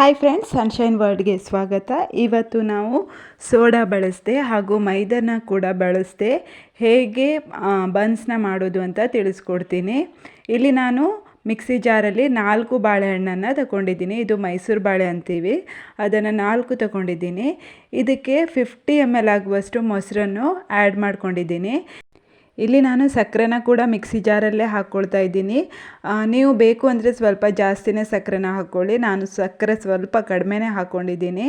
Hi friends sunshine ವರ್ಲ್ಡ್ಗೆ ಸ್ವಾಗತ. ಇವತ್ತು ನಾವು ಸೋಡಾ ಬಳಸದೆ ಹಾಗೂ ಮೈದಾನ ಕೂಡ ಬಳಸದೆ. ಹೇಗೆ ಬನ್ಸ್ನ ಮಾಡೋದು ಅಂತ ತಿಳಿಸ್ಕೊಡ್ತೀನಿ. ಇಲ್ಲಿ ನಾನು ಮಿಕ್ಸಿ ಜಾರಲ್ಲಿ ನಾಲ್ಕು ಬಾಳೆಹಣ್ಣನ್ನು ತಗೊಂಡಿದ್ದೀನಿ. ಇದು ಮೈಸೂರು ಬಾಳೆ ಅಂತೀವಿ. ಅದನ್ನು ನಾಲ್ಕು ತಗೊಂಡಿದ್ದೀನಿ. ಇದಕ್ಕೆ ಫಿಫ್ಟಿ ಎಂ ಎಲ್ ಆಗುವಷ್ಟು ಮೊಸರನ್ನು ಆ್ಯಡ್ ಮಾಡ್ಕೊಂಡಿದ್ದೀನಿ. ಇಲ್ಲಿ ನಾನು ಸಕ್ಕರೆನ ಕೂಡ ಮಿಕ್ಸಿ ಜಾರಲ್ಲೇ ಹಾಕ್ಕೊಳ್ತಾ ಇದ್ದೀನಿ. ನೀವು ಬೇಕು ಅಂದರೆ ಸ್ವಲ್ಪ ಜಾಸ್ತಿನೇ ಸಕ್ಕರೆನ ಹಾಕ್ಕೊಳ್ಳಿ ನಾನು ಸಕ್ಕರೆ ಸ್ವಲ್ಪ ಕಡಿಮೆನೇ ಹಾಕ್ಕೊಂಡಿದ್ದೀನಿ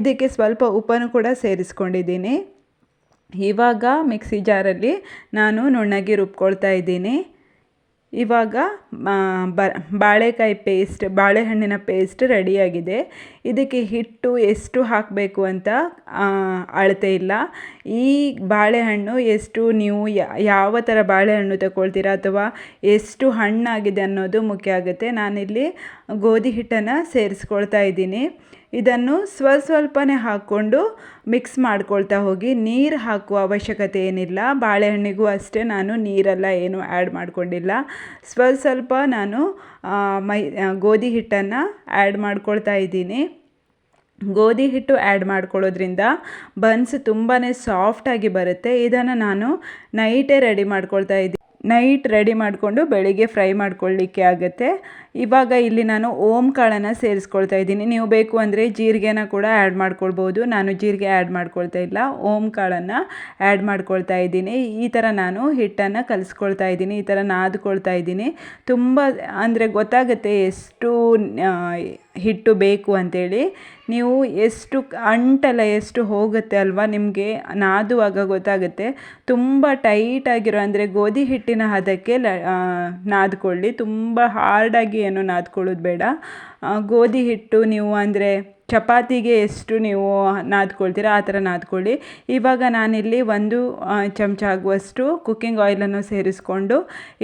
ಇದಕ್ಕೆ ಸ್ವಲ್ಪ ಉಪ್ಪನ್ನು ಕೂಡ ಸೇರಿಸ್ಕೊಂಡಿದ್ದೀನಿ. ಇವಾಗ ಮಿಕ್ಸಿ ಜಾರಲ್ಲಿ ನಾನು ನುಣ್ಣಗೆ ರುಬ್ಕೊಳ್ತಾ ಇದ್ದೀನಿ. ಇವಾಗ ಬಾಳೆಕಾಯಿ ಪೇಸ್ಟ್ ಬಾಳೆಹಣ್ಣಿನ ಪೇಸ್ಟ್ ರೆಡಿಯಾಗಿದೆ. ಇದಕ್ಕೆ ಹಿಟ್ಟು ಎಷ್ಟು ಹಾಕಬೇಕು ಅಂತ ಅಳತೆ ಇಲ್ಲ. ಈ ಬಾಳೆಹಣ್ಣು ಎಷ್ಟು ನೀವು ಯಾವ ಥರ ಬಾಳೆಹಣ್ಣು ತಗೊಳ್ತೀರಾ ಅಥವಾ ಎಷ್ಟು ಹಣ್ಣಾಗಿದೆ ಅನ್ನೋದು ಮುಖ್ಯ ಆಗುತ್ತೆ. ನಾನಿಲ್ಲಿ ಗೋಧಿ ಹಿಟ್ಟನ್ನು ಸೇರಿಸ್ಕೊಳ್ತಾ ಇದ್ದೀನಿ. ಇದನ್ನು ಸ್ವ ಸ್ವಲ್ಪನೇ ಹಾಕ್ಕೊಂಡು ಮಿಕ್ಸ್ ಮಾಡ್ಕೊಳ್ತಾ ಹೋಗಿ. ನೀರು ಹಾಕುವ ಅವಶ್ಯಕತೆ ಏನಿಲ್ಲ. ಬಾಳೆಹಣ್ಣಿಗೂ ಅಷ್ಟೇ ನಾನು ನೀರೆಲ್ಲ ಏನು ಆ್ಯಡ್ ಮಾಡಿಕೊಂಡಿಲ್ಲ. ಸ್ವ ಸ್ವಲ್ಪ ನಾನು ಮೈ ಗೋಧಿ ಹಿಟ್ಟನ್ನು ಆ್ಯಡ್ ಮಾಡ್ಕೊಳ್ತಾ ಇದ್ದೀನಿ. ಗೋಧಿ ಹಿಟ್ಟು ಆ್ಯಡ್ ಮಾಡ್ಕೊಳ್ಳೋದ್ರಿಂದ ಬನ್ಸ್ ತುಂಬಾ ಸಾಫ್ಟಾಗಿ ಬರುತ್ತೆ. ಇದನ್ನು ನಾನು ನೈಟೇ ರೆಡಿ ಮಾಡ್ಕೊಳ್ತಾ ಇದ್ದೀನಿ ನೈಟ್ ರೆಡಿ ಮಾಡಿಕೊಂಡು ಬೆಳಿಗ್ಗೆ ಫ್ರೈ ಮಾಡ್ಕೊಳ್ಳಿಕ್ಕೆ ಆಗುತ್ತೆ. ಇವಾಗ ಇಲ್ಲಿ ನಾನು ಓಮ್ ಕಾಳನ್ನು ಸೇರಿಸ್ಕೊಳ್ತಾ ಇದ್ದೀನಿ. ನೀವು ಬೇಕು ಅಂದರೆ ಜೀರಿಗೆನ ಕೂಡ ಆ್ಯಡ್ ಮಾಡ್ಕೊಳ್ಬೋದು. ನಾನು ಜೀರಿಗೆ ಆ್ಯಡ್ ಮಾಡ್ಕೊಳ್ತಾ ಇಲ್ಲ. ಓಮ್ ಕಾಳನ್ನು ಆ್ಯಡ್ ಮಾಡ್ಕೊಳ್ತಾ ಇದ್ದೀನಿ. ಈ ಥರ ನಾನು ಹಿಟ್ಟನ್ನು ಕಲಿಸ್ಕೊಳ್ತಾ ಇದ್ದೀನಿ. ಈ ಥರ ನಾದ್ಕೊಳ್ತಾ ಇದ್ದೀನಿ. ತುಂಬ ಅಂದರೆ ಗೊತ್ತಾಗುತ್ತೆ ಎಷ್ಟು ಹಿಟ್ಟು ಬೇಕು ಅಂಥೇಳಿ ನೀವು ಎಷ್ಟು ಅಂಟಲ್ಲ ಎಷ್ಟು ಹೋಗುತ್ತೆ ಅಲ್ವಾ ನಿಮಗೆ ನಾದುವಾಗ ಗೊತ್ತಾಗುತ್ತೆ. ತುಂಬ ಟೈಟಾಗಿರೋ ಅಂದರೆ ಗೋಧಿ ಹಿಟ್ಟಿನ ಹದಕ್ಕೆ ನಾದ್ಕೊಳ್ಳಿ. ತುಂಬ ಹಾರ್ಡಾಗಿ ಏನು ನಾದ್ಕೊಳ್ಳೋದು ಬೇಡ. ಗೋಧಿ ಹಿಟ್ಟು ನೀವು ಅಂದರೆ ಚಪಾತಿಗೆ ಎಷ್ಟು ನೀವು ನಾದ್ಕೊಳ್ತೀರ ಆ ಥರ ನಾದ್ಕೊಳ್ಳಿ. ಇವಾಗ ನಾನಿಲ್ಲಿ ಒಂದು ಚಮಚ ಆಗುವಷ್ಟು ಕುಕ್ಕಿಂಗ್ ಆಯಿಲನ್ನು ಸೇರಿಸ್ಕೊಂಡು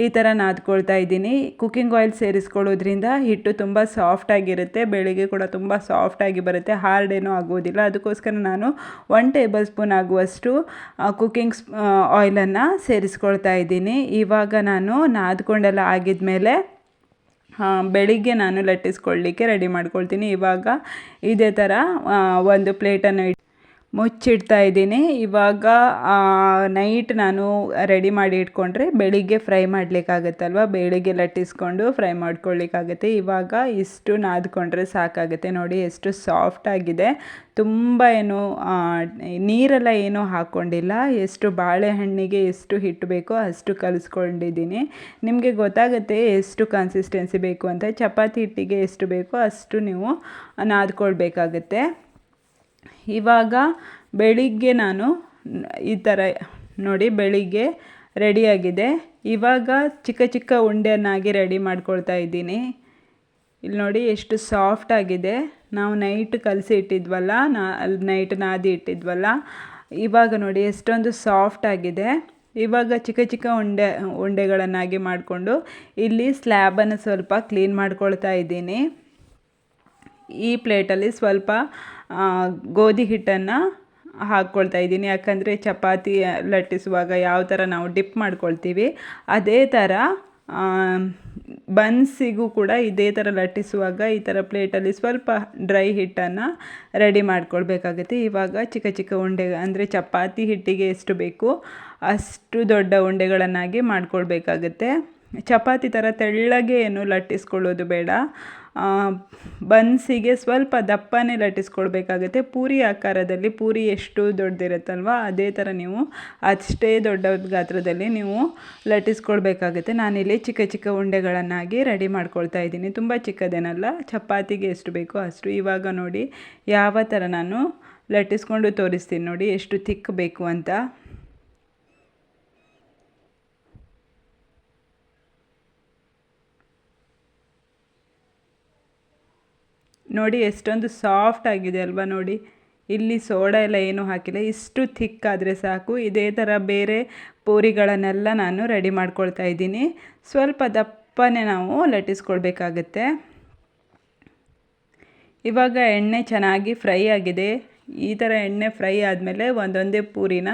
ಈ ಥರ ನಾದ್ಕೊಳ್ತಾ ಇದ್ದೀನಿ. ಕುಕ್ಕಿಂಗ್ ಆಯಿಲ್ ಸೇರಿಸ್ಕೊಳ್ಳೋದ್ರಿಂದ ಹಿಟ್ಟು ತುಂಬ ಸಾಫ್ಟಾಗಿರುತ್ತೆ ಬೆಳಿಗ್ಗೆ ಕೂಡ ತುಂಬ ಸಾಫ್ಟಾಗಿ ಬರುತ್ತೆ ಹಾರ್ಡ್ ಏನೂ ಆಗೋದಿಲ್ಲ. ಅದಕ್ಕೋಸ್ಕರ ನಾನು ಒನ್ ಟೇಬಲ್ ಸ್ಪೂನ್ ಆಗುವಷ್ಟು ಕುಕ್ಕಿಂಗ್ ಆಯಿಲನ್ನು ಸೇರಿಸ್ಕೊಳ್ತಾ ಇದ್ದೀನಿ. ಇವಾಗ ನಾನು ನಾದ್ಕೊಂಡೆಲ್ಲ ಆಗಿದ್ಮೇಲೆ ಬೆಳಿಗ್ಗೆ ನಾನು ಲಟ್ಟಿಸ್ಕೊಳ್ಳಿಕ್ಕೆ ರೆಡಿ ಮಾಡ್ಕೊಳ್ತೀನಿ. ಇವಾಗ ಇದೇ ಥರ ಒಂದು ಪ್ಲೇಟನ್ನು ಮುಚ್ಚಿಡ್ತಾ ಇದ್ದೀನಿ. ಇವಾಗ ನೈಟ್ ನಾನು ರೆಡಿ ಮಾಡಿ ಇಟ್ಕೊಂಡ್ರೆ ಬೆಳಿಗ್ಗೆ ಫ್ರೈ ಮಾಡಲಿಕ್ಕಾಗತ್ತಲ್ವ? ಬೆಳಿಗ್ಗೆ ಲಟ್ಟಿಸ್ಕೊಂಡು ಫ್ರೈ ಮಾಡ್ಕೊಳ್ಳಿಕ್ಕಾಗತ್ತೆ. ಇವಾಗ ಇಷ್ಟು ನಾದ್ಕೊಂಡ್ರೆ ಸಾಕಾಗುತ್ತೆ. ನೋಡಿ, ಎಷ್ಟು ಸಾಫ್ಟ್ ಆಗಿದೆ. ತುಂಬ ಏನು ನೀರೆಲ್ಲ ಏನೂ ಹಾಕ್ಕೊಂಡಿಲ್ಲ ಎಷ್ಟು ಬಾಳೆಹಣ್ಣಿಗೆ ಎಷ್ಟು ಹಿಟ್ಟು ಬೇಕೋ ಅಷ್ಟು ಕಲಿಸ್ಕೊಂಡಿದ್ದೀನಿ. ನಿಮಗೆ ಗೊತ್ತಾಗುತ್ತೆ ಎಷ್ಟು ಕನ್ಸಿಸ್ಟೆನ್ಸಿ ಬೇಕು ಅಂತ. ಚಪಾತಿ ಹಿಟ್ಟಿಗೆ ಎಷ್ಟು ಬೇಕೋ ಅಷ್ಟು ನೀವು ನಾದ್ಕೊಳ್ಬೇಕಾಗತ್ತೆ. ಇವಾಗ ಬೆಳಿಗ್ಗೆ ನಾನು ಈ ಥರ ನೋಡಿ ಬೆಳಿಗ್ಗೆ ರೆಡಿಯಾಗಿದೆ ಇವಾಗ ಚಿಕ್ಕ ಚಿಕ್ಕ ಉಂಡೆಯನ್ನಾಗಿ ರೆಡಿ ಮಾಡ್ಕೊಳ್ತಾ ಇದ್ದೀನಿ. ಇಲ್ಲಿ ನೋಡಿ ಎಷ್ಟು ಸಾಫ್ಟ್ ಆಗಿದೆ. ನಾವು ನೈಟ್ ಕಲಸಿ ಇಟ್ಟಿದ್ವಲ್ಲ, ನಾ ನೈಟ್ ನಾದಿ ಇಟ್ಟಿದ್ವಲ್ಲ, ಇವಾಗ ನೋಡಿ ಎಷ್ಟೊಂದು ಸಾಫ್ಟ್ ಆಗಿದೆ. ಇವಾಗ ಚಿಕ್ಕ ಚಿಕ್ಕ ಉಂಡೆ, ಉಂಡೆಗಳನ್ನಾಗಿ ಮಾಡಿಕೊಂಡು ಇಲ್ಲಿ ಸ್ಲ್ಯಾಬನ್ನು ಸ್ವಲ್ಪ ಕ್ಲೀನ್ ಮಾಡ್ಕೊಳ್ತಾ ಇದ್ದೀನಿ. ಈ ಪ್ಲೇಟಲ್ಲಿ ಸ್ವಲ್ಪ ಗೋಧಿ ಹಿಟ್ಟನ್ನು ಹಾಕ್ಕೊಳ್ತಾ ಇದ್ದೀನಿ. ಯಾಕಂದರೆ ಚಪಾತಿ ಲಟ್ಟಿಸುವಾಗ ಯಾವ ಥರ ನಾವು ಡಿಪ್ ಮಾಡ್ಕೊಳ್ತೀವಿ, ಅದೇ ಥರ ಬನ್ಸಿಗೂ ಕೂಡ ಇದೇ ಥರ ಲಟ್ಟಿಸುವಾಗ ಈ ಥರ ಪ್ಲೇಟಲ್ಲಿ ಸ್ವಲ್ಪ ಡ್ರೈ ಹಿಟ್ಟನ್ನು ರೆಡಿ ಮಾಡ್ಕೊಳ್ಬೇಕಾಗುತ್ತೆ. ಇವಾಗ ಚಿಕ್ಕ ಚಿಕ್ಕ ಉಂಡೆ, ಅಂದರೆ ಚಪಾತಿ ಹಿಟ್ಟಿಗೆ ಎಷ್ಟು ಬೇಕು ಅಷ್ಟು ದೊಡ್ಡ ಉಂಡೆಗಳನ್ನಾಗಿ ಮಾಡ್ಕೊಳ್ಬೇಕಾಗತ್ತೆ. ಚಪಾತಿ ಥರ ತೆಳ್ಳಗೆ ಏನು ಲಟ್ಟಿಸ್ಕೊಳ್ಳೋದು ಬೇಡ. ಬನ್ಸಿಗೆ ಸ್ವಲ್ಪ ದಪ್ಪನೇ ಲಟ್ಟಿಸ್ಕೊಳ್ಬೇಕಾಗುತ್ತೆ ಪೂರಿ ಆಕಾರದಲ್ಲಿ ಪೂರಿ ಎಷ್ಟು ದೊಡ್ಡದಿರುತ್ತಲ್ವ ಅದೇ ಥರ ನೀವು ಅಷ್ಟೇ ದೊಡ್ಡ ಗಾತ್ರದಲ್ಲಿ ನೀವು ಲಟ್ಟಿಸ್ಕೊಳ್ಬೇಕಾಗುತ್ತೆ. ನಾನಿಲ್ಲಿ ಚಿಕ್ಕ ಚಿಕ್ಕ ಉಂಡೆಗಳನ್ನಾಗಿ ರೆಡಿ ಮಾಡ್ಕೊಳ್ತಾ ಇದ್ದೀನಿ. ತುಂಬ ಚಿಕ್ಕದೇನಲ್ಲ, ಚಪಾತಿಗೆ ಎಷ್ಟು ಬೇಕೋ ಅಷ್ಟು. ಇವಾಗ ನೋಡಿ ಯಾವ ಥರ ನಾನು ಲಟ್ಟಿಸ್ಕೊಂಡು ತೋರಿಸ್ತೀನಿ ನೋಡಿ, ಎಷ್ಟು ಥಿಕ್ ಬೇಕು ಅಂತ. ನೋಡಿ ಎಷ್ಟೊಂದು ಸಾಫ್ಟ್ ಆಗಿದೆ ಅಲ್ವಾ ನೋಡಿ. ಇಲ್ಲಿ ಸೋಡಾ ಎಲ್ಲ ಏನೂ ಹಾಕಿಲ್ಲ, ಇಷ್ಟು ಥಿಕ್ ಆದರೆ ಸಾಕು. ಇದೇ ಥರ ಬೇರೆ ಪೂರಿಗಳನ್ನೆಲ್ಲ ನಾನು ರೆಡಿ ಮಾಡ್ಕೊಳ್ತಾ ಇದ್ದೀನಿ. ಸ್ವಲ್ಪ ದಪ್ಪನೇ ನಾವು ಲಟ್ಟಿಸ್ಕೊಳ್ಬೇಕಾಗತ್ತೆ. ಇವಾಗ ಎಣ್ಣೆ ಚೆನ್ನಾಗಿ ಫ್ರೈ ಆಗಿದೆ. ಈ ಥರ ಎಣ್ಣೆ ಫ್ರೈ ಆದಮೇಲೆ ಒಂದೊಂದೇ ಪೂರಿನ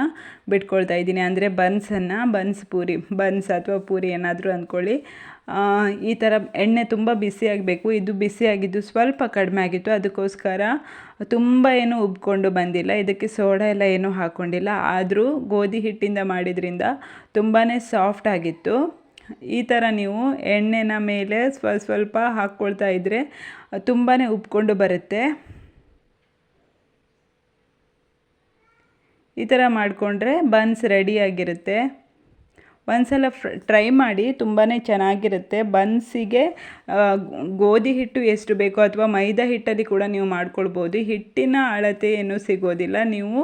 ಬಿಟ್ಕೊಳ್ತಾ ಇದ್ದೀನಿ. ಅಂದರೆ ಬನ್ಸನ್ನು, ಬನ್ಸ್ ಪೂರಿ, ಬನ್ಸ್ ಅಥವಾ ಪೂರಿ ಏನಾದರೂ ಅಂದ್ಕೊಳ್ಳಿ. ಈ ಥರ ಎಣ್ಣೆ ತುಂಬ ಬಿಸಿಯಾಗಬೇಕು ಇದು ಬಿಸಿಯಾಗಿದ್ದು ಸ್ವಲ್ಪ ಕಡಿಮೆ ಆಗಿತ್ತು. ಅದಕ್ಕೋಸ್ಕರ ತುಂಬ ಏನು ಉಬ್ಕೊಂಡು ಬಂದಿಲ್ಲ. ಇದಕ್ಕೆ ಸೋಡಾ ಎಲ್ಲ ಏನೂ ಹಾಕ್ಕೊಂಡಿಲ್ಲ ಆದರೂ ಗೋಧಿ ಹಿಟ್ಟಿಂದ ಮಾಡಿದ್ರಿಂದ ತುಂಬಾ ಸಾಫ್ಟ್ ಆಗಿತ್ತು. ಈ ಥರ ನೀವು ಎಣ್ಣೆನ ಮೇಲೆ ಸ್ವಲ್ಪ ಸ್ವಲ್ಪ ಹಾಕ್ಕೊಳ್ತಾ ಇದ್ದರೆ ತುಂಬಾ ಉಬ್ಕೊಂಡು ಬರುತ್ತೆ. ಈ ಥರ ಮಾಡಿಕೊಂಡ್ರೆ ಬನ್ಸ್ ರೆಡಿಯಾಗಿರುತ್ತೆ ಒಂದ್ಸಲ ಫ್ರ ಟ್ರೈ ಮಾಡಿ ತುಂಬಾ ಚೆನ್ನಾಗಿರುತ್ತೆ. ಬನ್ಸಿಗೆ ಗೋಧಿ ಹಿಟ್ಟು ಎಷ್ಟು ಬೇಕೋ ಅಥವಾ ಮೈದಾ ಹಿಟ್ಟಲ್ಲಿ ಕೂಡ ನೀವು ಮಾಡ್ಕೊಳ್ಬೋದು. ಹಿಟ್ಟಿನ ಅಳತೆ ಏನೂ ಸಿಗೋದಿಲ್ಲ. ನೀವು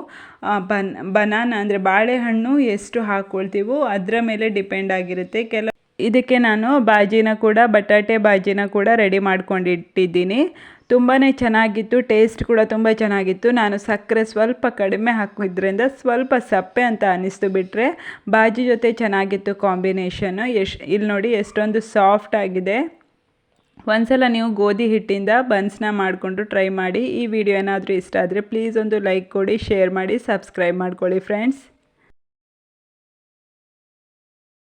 ಬನ್, ಬನಾನ ಅಂದರೆ ಬಾಳೆಹಣ್ಣು ಎಷ್ಟು ಹಾಕ್ಕೊಳ್ತೀವೋ ಅದರ ಮೇಲೆ ಡಿಪೆಂಡ್ ಆಗಿರುತ್ತೆ. ಕೆಲ, ಇದಕ್ಕೆ ನಾನು ಬಾಜಿನ ಕೂಡ, ಬಟಾಟೆ ಬಾಜಿನ ಕೂಡ ರೆಡಿ ಮಾಡ್ಕೊಂಡಿಟ್ಟಿದ್ದೀನಿ. ತುಂಬಾ ಚೆನ್ನಾಗಿತ್ತು ಟೇಸ್ಟ್ ಕೂಡ ತುಂಬ ಚೆನ್ನಾಗಿತ್ತು. ನಾನು ಸಕ್ಕರೆ ಸ್ವಲ್ಪ ಕಡಿಮೆ ಹಾಕಿದ್ರಿಂದ ಸ್ವಲ್ಪ ಸಪ್ಪೆ ಅಂತ ಅನ್ನಿಸ್ತು ಬಿಟ್ಟರೆ ಬಾಜಿ ಜೊತೆ ಚೆನ್ನಾಗಿತ್ತು ಕಾಂಬಿನೇಷನ್ನು ಎಷ್ಟು ಇಲ್ಲಿ ನೋಡಿ ಎಷ್ಟೊಂದು ಸಾಫ್ಟ್ ಆಗಿದೆ. ಒಂದ್ಸಲ ನೀವು ಗೋಧಿ ಹಿಟ್ಟಿಂದ ಬನ್ಸ್ನ ಮಾಡಿಕೊಂಡು ಟ್ರೈ ಮಾಡಿ. ಈ ವಿಡಿಯೋ ಏನಾದರೂ ಇಷ್ಟ ಆದರೆ ಪ್ಲೀಸ್ ಒಂದು ಲೈಕ್ ಕೊಡಿ ಶೇರ್ ಮಾಡಿ ಸಬ್ಸ್ಕ್ರೈಬ್ ಮಾಡ್ಕೊಳ್ಳಿ ಫ್ರೆಂಡ್ಸ್